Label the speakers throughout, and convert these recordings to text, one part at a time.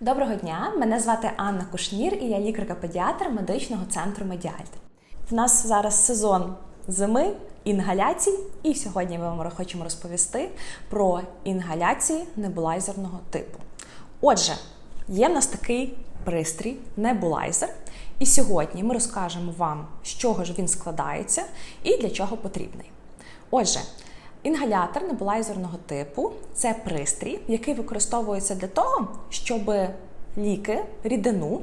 Speaker 1: Доброго дня! Мене звати Анна Кушнір і я лікарка-педіатр медичного центру Медіальт. В нас зараз сезон зими, інгаляцій, і сьогодні ми вам хочемо розповісти про інгаляції небулайзерного типу. Отже, є в нас такий пристрій небулайзер, і сьогодні ми розкажемо вам, з чого ж він складається і для чого потрібний. Отже, Інгалятор небулайзерного типу це пристрій, який використовується для того, щоб ліки, рідину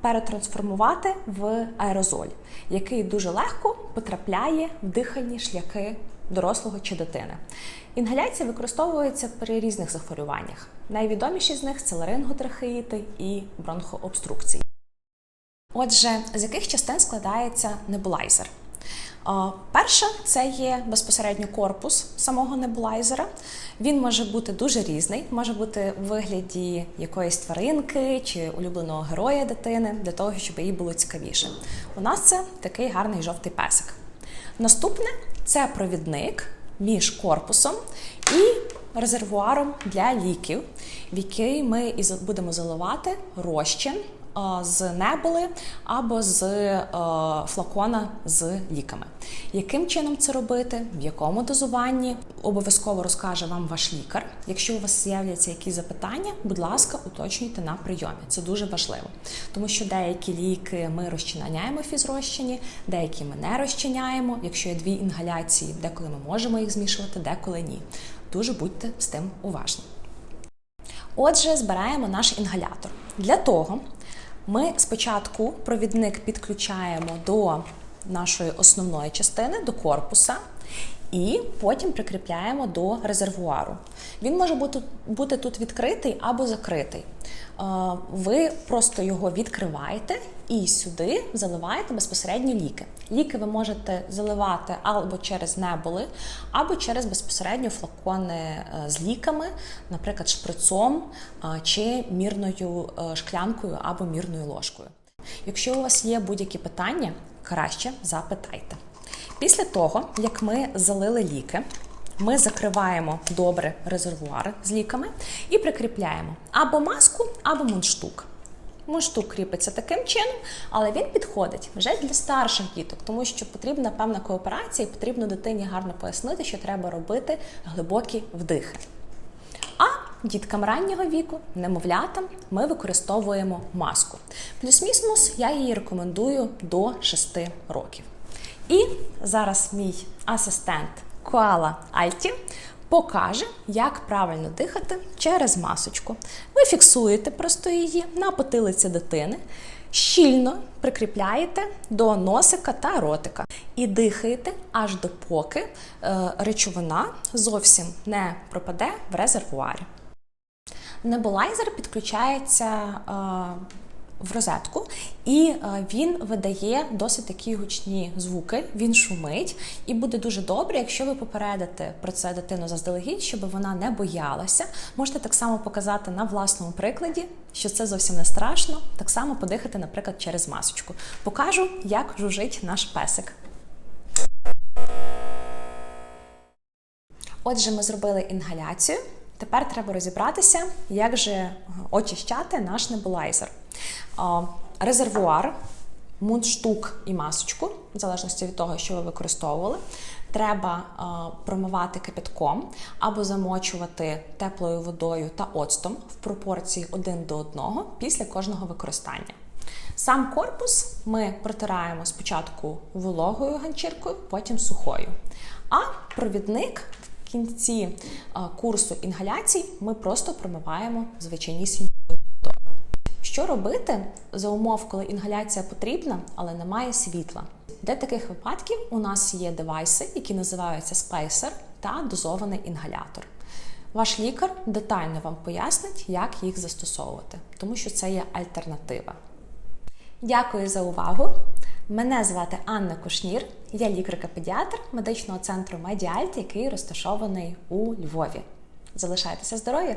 Speaker 1: перетрансформувати в аерозоль, який дуже легко потрапляє в дихальні шляхи дорослого чи дитини. Інгаляція використовується при різних захворюваннях. Найвідоміші з них це ларинготрахеїти і бронхообструкції. Отже, з яких частин складається небулайзер? Перше, це є безпосередньо корпус самого небулайзера. Він може бути дуже різний, може бути в вигляді якоїсь тваринки чи улюбленого героя дитини, для того, щоб їй було цікавіше. У нас це такий гарний жовтий песик. Наступне це провідник між корпусом і резервуаром для ліків, в який ми будемо заливати розчин з небули або з флакона з ліками. Яким чином це робити, в якому дозуванні обов'язково розкаже вам ваш лікар. Якщо у вас з'являться якісь запитання, будь ласка, уточнюйте на прийомі. Це дуже важливо, тому що деякі ліки ми розчиняємо фізрозчині, деякі ми не розчиняємо. Якщо є дві інгаляції, деколи ми можемо їх змішувати, деколи ні. Дуже будьте з тим уважні. Отже, збираємо наш інгалятор. Для того ми спочатку провідник підключаємо до нашої основної частини, до корпуса, і потім прикріпляємо до резервуару. Він може бути бути тут відкритий або закритий. Ви просто його відкриваєте і сюди заливаєте безпосередньо ліки. Ліки ви можете заливати або через небули, або через безпосередньо флакони е, з ліками, наприклад, шприцом чи мірною е, шклянкою або мірною ложкою. Якщо у вас є будь-які питання, краще запитайте. Після того, як ми залили ліки, ми закриваємо добре резервуар з ліками і прикріпляємо або маску, або мундштук. Мундштук кріпиться таким чином, але він підходить вже для старших діток, тому що потрібна певна кооперація, і потрібно дитині гарно пояснити, що треба робити глибокі вдихи. А діткам раннього віку, немовлятам, ми використовуємо маску. Плюс-мінус я її рекомендую до 6 років. І зараз мій асистент Коала Альті покаже, як правильно дихати через масочку. Ви фіксуєте просто її на потилиці дитини, щільно прикріпляєте до носика та ротика і дихаєте аж допоки е, речовина зовсім не пропаде в резервуарі. Небулайзер підключається. В розетку, і е, він видає досить такі гучні звуки, він шумить, і буде дуже добре, якщо ви попередите про це дитину заздалегідь, щоб вона не боялася. Можете так само показати на власному прикладі, що це зовсім не страшно. Так само подихати, наприклад, через масочку. Покажу, як жужить наш песик. Отже, ми зробили інгаляцію. Тепер треба розібратися, як же очищати наш небулайзер резервуар, мундштук і масочку, в залежності від того, що ви використовували. Треба промивати кипятком або замочувати теплою водою та оцтом в пропорції 1 до 1 після кожного використання. Сам корпус ми протираємо спочатку вологою ганчіркою, потім сухою. А провідник в кінці курсу інгаляцій ми просто промиваємо звичайнісінькою що робити за умов, коли інгаляція потрібна, але немає світла? Для таких випадків у нас є девайси, які називаються спейсер та дозований інгалятор. Ваш лікар детально вам пояснить, як їх застосовувати, тому що це є альтернатива. Дякую за увагу! Мене звати Анна Кушнір, я лікарка-педіатр медичного центру Медіальт, який розташований у Львові. Залишайтеся здорові!